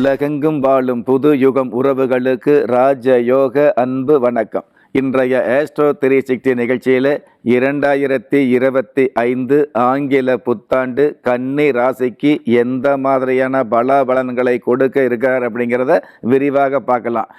உலகெங்கும் வாழும் புது யுகம் உறவுகளுக்கு ராஜயோக அன்பு வணக்கம். இன்றைய ஆஸ்ட்ரோ த்ரீ சிக்ஸ்டி நிகழ்ச்சியில் இரண்டாயிரத்தி இருபத்தி ஐந்து ஆங்கில புத்தாண்டு கன்னி ராசிக்கு எந்த மாதிரியான பலாபலன்களை கொடுக்க இருக்கார் அப்படிங்கிறத விரிவாக பார்க்கலாம்.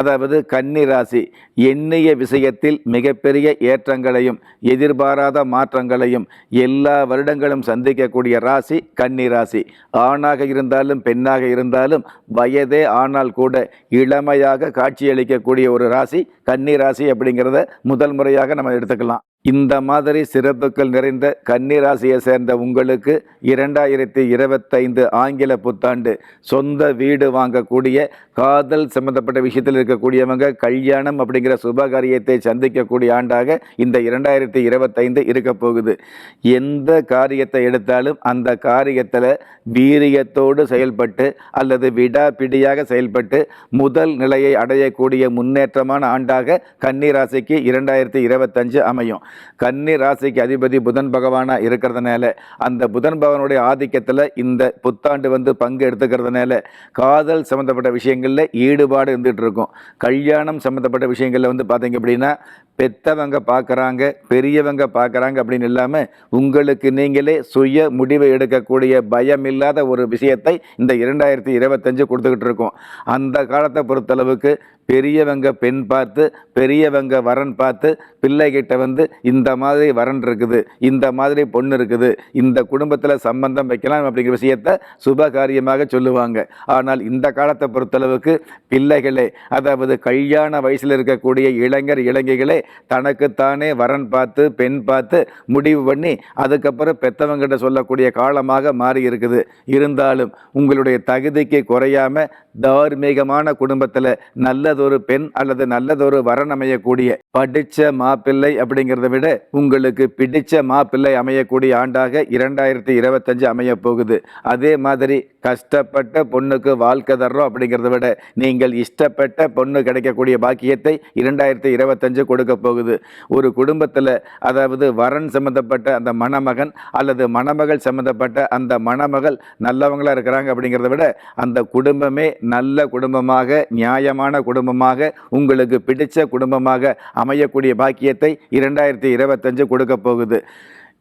அதாவது கன்னி ராசி எண்ணிய விஷயத்தில் மிகப்பெரிய ஏற்றங்களையும் எதிர்பாராத மாற்றங்களையும் எல்லா வருடங்களும் சந்திக்கக்கூடிய ராசி கன்னி ராசி. ஆணாக இருந்தாலும் பெண்ணாக இருந்தாலும் வயதே ஆனால் கூட இளமையாக காட்சியளிக்கக்கூடிய ஒரு ராசி கன்னி ராசி அப்படிங்கிறத முதல் முறையாக நம்ம எடுத்துக்கலாம். இந்த மாதிரி சிறப்புகள் நிறைந்த கன்னி ராசியை சேர்ந்த உங்களுக்கு இரண்டாயிரத்தி இருபத்தைந்து ஆங்கில புத்தாண்டு சொந்த வீடு வாங்கக்கூடிய காதல் சம்பந்தப்பட்ட விஷயத்தில் இருக்கக்கூடியவங்க கல்யாணம் அப்படிங்கிற சுபகாரியத்தை சந்திக்கக்கூடிய ஆண்டாக இந்த இரண்டாயிரத்தி இருபத்தைந்து இருக்க போகுது. எந்த காரியத்தை எடுத்தாலும் அந்த காரியத்தில் வீரியத்தோடு செயல்பட்டு அல்லது விடாபிடியாக செயல்பட்டு முதல் நிலையை அடையக்கூடிய முன்னேற்றமான ஆண்டாக கன்னி ராசிக்கு இரண்டாயிரத்தி இருபத்தஞ்சு அமையும். கன்னி ராசிக்கு அதிபதி புதன் பகவானாக இருக்கிறதுனால அந்த புதன் பகவானுடைய ஆதிக்கத்தில் இந்த புத்தாண்டு வந்து பங்கு எடுத்துக்கிறதுனால காதல் சம்மந்தப்பட்ட விஷயங்களில் ஈடுபாடு இருந்துகிட்டு இருக்கும். கல்யாணம் சம்மந்தப்பட்ட விஷயங்களில் வந்து பார்த்தீங்க அப்படின்னா பெத்தவங்க பார்க்குறாங்க பெரியவங்க பார்க்குறாங்க அப்படின்னு இல்லாமல் உங்களுக்கு நீங்களே சுய முடிவை எடுக்கக்கூடிய பயம் இல்லாத ஒரு விஷயத்தை இந்த இரண்டாயிரத்தி இருபத்தஞ்சு கொடுத்துக்கிட்டு இருக்கோம். அந்த காலத்தை பொறுத்தளவுக்கு பெரியவங்க பெண் பார்த்து பெரியவங்க வரன் பார்த்து பிள்ளைகிட்ட வந்து இந்த மாதிரி வரன் இருக்குது இந்த மாதிரி பொண்ணு இருக்குது இந்த குடும்பத்தில் சம்பந்தம் வைக்கலாம் அப்படிங்கிற விஷயத்த சுப காரியமாக சொல்லுவாங்க. ஆனால் இந்த காலத்தை பொறுத்தளவுக்கு பிள்ளைகளே அதாவது கல்யாண வயசில் இருக்கக்கூடிய இளைஞர் இளைஞர்களே தனக்குத்தானே வரன் பார்த்து பெண் பார்த்து முடிவு பண்ணி அதுக்கப்புறம் பெத்தவங்கிட்ட சொல்லக்கூடிய காலமாக மாறி இருக்குது. இருந்தாலும் உங்களுடைய தகுதிக்கு குறையாம தார்மீகமான குடும்பத்தில் நல்லதொரு பெண் அல்லது நல்லதொரு வரன் அமையக்கூடிய படிச்ச மாப்பிள்ளை அப்படிங்கிறத விட உங்களுக்கு பிடிச்ச மாப்பிள்ளை அமையக்கூடிய ஆண்டாக இரண்டாயிரத்தி இருபத்தஞ்சு அமைய போகுது. அதே மாதிரி கஷ்டப்பட்ட பொண்ணுக்கு வாழ்க்கை தர்றோம் அப்படிங்கிறத விட நீங்கள் இஷ்டப்பட்ட பொண்ணு கிடைக்கக்கூடிய பாக்கியத்தை இரண்டாயிரத்தி இருபத்தஞ்சு கொடுக்க போகுது. ஒரு குடும்பத்தில் அதாவது வரன் சம்பந்தப்பட்ட அந்த மணமகன் அல்லது மணமகள் சம்பந்தப்பட்ட அந்த மணமகள் நல்லவங்களா இருக்கிறாங்க அப்படிங்கிறத விட அந்த குடும்பமே நல்ல குடும்பமாக நியாயமான குடும்பம் குடும்பமாக உங்களுக்கு பிடித்த குடும்பமாக அமையக்கூடிய பாக்கியத்தை இரண்டாயிரத்தி இருபத்தஞ்சு கொடுக்க போகுது.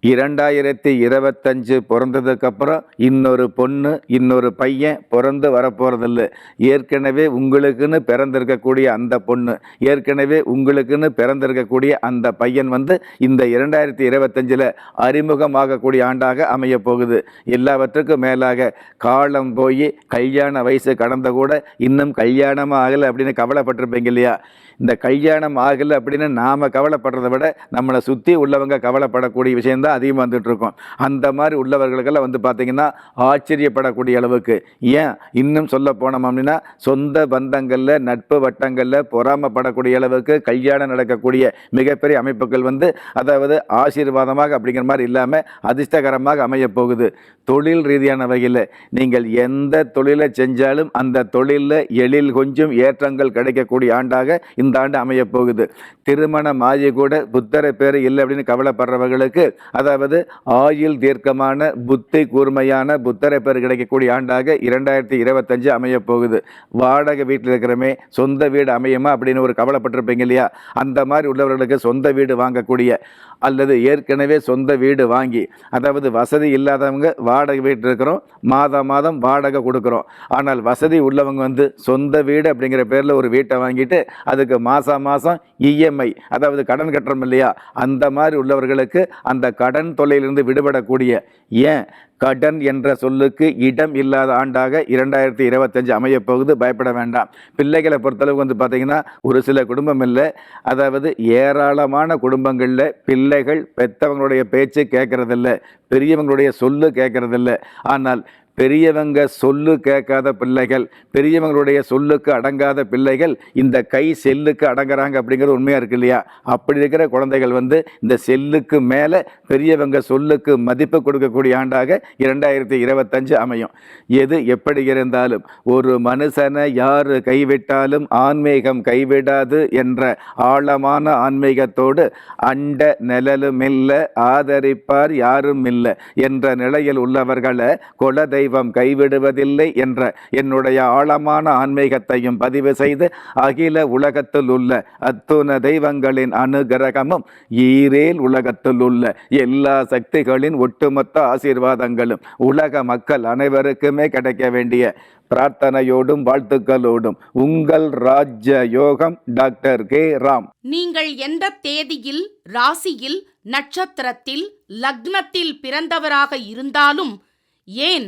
இரண்டாயிரத்தி இருபத்தஞ்சு பிறந்ததுக்கப்புறம் இன்னொரு பொண்ணு இன்னொரு பையன் பிறந்து வரப்போகிறதில்ல ஏற்கனவே உங்களுக்குன்னு பிறந்திருக்கக்கூடிய அந்த பொண்ணு ஏற்கனவே உங்களுக்குன்னு பிறந்திருக்கக்கூடிய அந்த பையன் வந்து இந்த இரண்டாயிரத்தி இருபத்தஞ்சில் அறிமுகமாகக்கூடிய ஆண்டாக அமைய போகுது எல்லாவற்றுக்கும் மேலாக காலம் போய் கல்யாண வயசு கடந்த கூட இன்னும் கல்யாணமாக ஆகலை அப்படின்னு கவலைப்பட்டிருப்பீங்க இல்லையா? இந்த கல்யாணம் ஆகலை அப்படின்னு நாம் கவலைப்படுறதை விட நம்மளை சுற்றி உள்ளவங்க கவலைப்படக்கூடிய விஷயந்தான் அதிகமாக வந்துட்டுருக்கோம் அந்த மாதிரி உள்ளவர்களுக்கெல்லாம் வந்து பார்த்திங்கன்னா ஆச்சரியப்படக்கூடிய அளவுக்கு. ஏன்? இன்னும் சொல்ல போனோம் அப்படின்னா சொந்த பந்தங்களில் நட்பு வட்டங்களில் பொறாமப்படக்கூடிய அளவுக்கு கல்யாணம் நடக்கக்கூடிய மிகப்பெரிய அமைப்புகள் வந்து அதாவது ஆசீர்வாதமாக அப்படிங்கிற மாதிரி இல்லாமல் அதிர்ஷ்டகரமாக அமையப் போகுது. தொழில் ரீதியான வகையில் நீங்கள் எந்த தொழிலை செஞ்சாலும் அந்த தொழிலில் எழில் கொஞ்சம் ஏற்றங்கள் கிடைக்கக்கூடிய ஆண்டாக இந்த ஆண்டு அமைய போகுது. திருமணம் ஆகி கூட புத்தரை பேர் இல்லை அப்படின்னு கவலைப்படுறவர்களுக்கு அதாவது ஆயுள் தீர்க்கமான புத்தி கூர்மையான புத்தரை பேர் கிடைக்கக்கூடிய ஆண்டாக இரண்டாயிரத்தி இருபத்தஞ்சு அமைய போகுது. வாடகை வீட்டில் இருக்கிறமே சொந்த வீடு அமையுமா அப்படின்னு ஒரு கவலைப்பட்டிருப்பீங்க இல்லையா? அந்த மாதிரி உள்ளவர்களுக்கு சொந்த வீடு வாங்கக்கூடிய அல்லது ஏற்கனவே சொந்த வீடு வாங்கி அதாவது வசதி இல்லாதவங்க வாடகை வீட்டில் இருக்கிறோம் மாதம் மாதம் வாடகை கொடுக்குறோம். ஆனால் வசதி உள்ளவங்க வந்து சொந்த வீடு அப்படிங்கிற பேரில் ஒரு வீட்டை வாங்கிட்டு அதுக்கு மாதம் மாதம் இஎம்ஐ அதாவது கடன் கட்டுறோம் இல்லையா? அந்த மாதிரி உள்ளவர்களுக்கு அந்த கடன் தொல்லையிலிருந்து விடுபடக்கூடிய ஏன்? கடன் என்ற சொல்லுக்கு இடம் இல்லாத ஆண்டாக இரண்டாயிரத்தி இருபத்தஞ்சு அமையப்போகுது. பயப்பட வேண்டாம். பிள்ளைகளை பொறுத்தளவுக்கு வந்து பார்த்திங்கன்னா ஒரு சில குடும்பம் இல்லை. அதாவது ஏராளமான குடும்பங்களில் பிள்ளைகள் பெற்றவங்களுடைய பேச்சு கேட்கறதில்ல. பெரியவங்களுடைய சொல்லு கேட்கறதில்ல. ஆனால் பெரியவங்க சொல்லு கேட்காத பிள்ளைகள் பெரியவங்களுடைய சொல்லுக்கு அடங்காத பிள்ளைகள் இந்த கை செல்லுக்கு அடங்குறாங்க அப்படிங்கிறது உண்மையாக இருக்கு இல்லையா? அப்படி இருக்கிற குழந்தைகள் வந்து இந்த செல்லுக்கு மேலே பெரியவங்க சொல்லுக்கு மதிப்பு கொடுக்கக்கூடிய ஆண்டாக இரண்டாயிரத்தி இருபத்தஞ்சு அமையும். எது எப்படி இருந்தாலும் ஒரு மனுஷனை யார் கைவிட்டாலும் ஆன்மீகம் கைவிடாது என்ற ஆழமான ஆன்மீகத்தோடு அண்ட நிழலும் இல்லை ஆதரிப்பார் யாரும் இல்லை என்ற நிலையில் உள்ளவர்களை குலதெய்வ தெய்வம் கைவிடுவதில்லை என்ற என்னுடைய ஆழமான ஆன்மீகத்தையும் பதிவு செய்து அகில உலகத்தில் உள்ள அத்துண தெய்வங்களின் அனுகிரகமும் ஈரேல் உலகத்தில் உள்ள எல்லா சக்திகளின் ஒட்டுமொத்த ஆசீர்வாதங்களும் உலக மக்கள் அனைவருக்குமே கிடைக்க வேண்டிய பிரார்த்தனையோடும் வாழ்த்துக்களோடும். உங்கள் ராஜ்ய யோகம் டாக்டர் கே. ராம். நீங்கள் எந்த தேதியில் ராசியில் நட்சத்திரத்தில் லக்னத்தில் பிறந்தவராக இருந்தாலும் ஏன்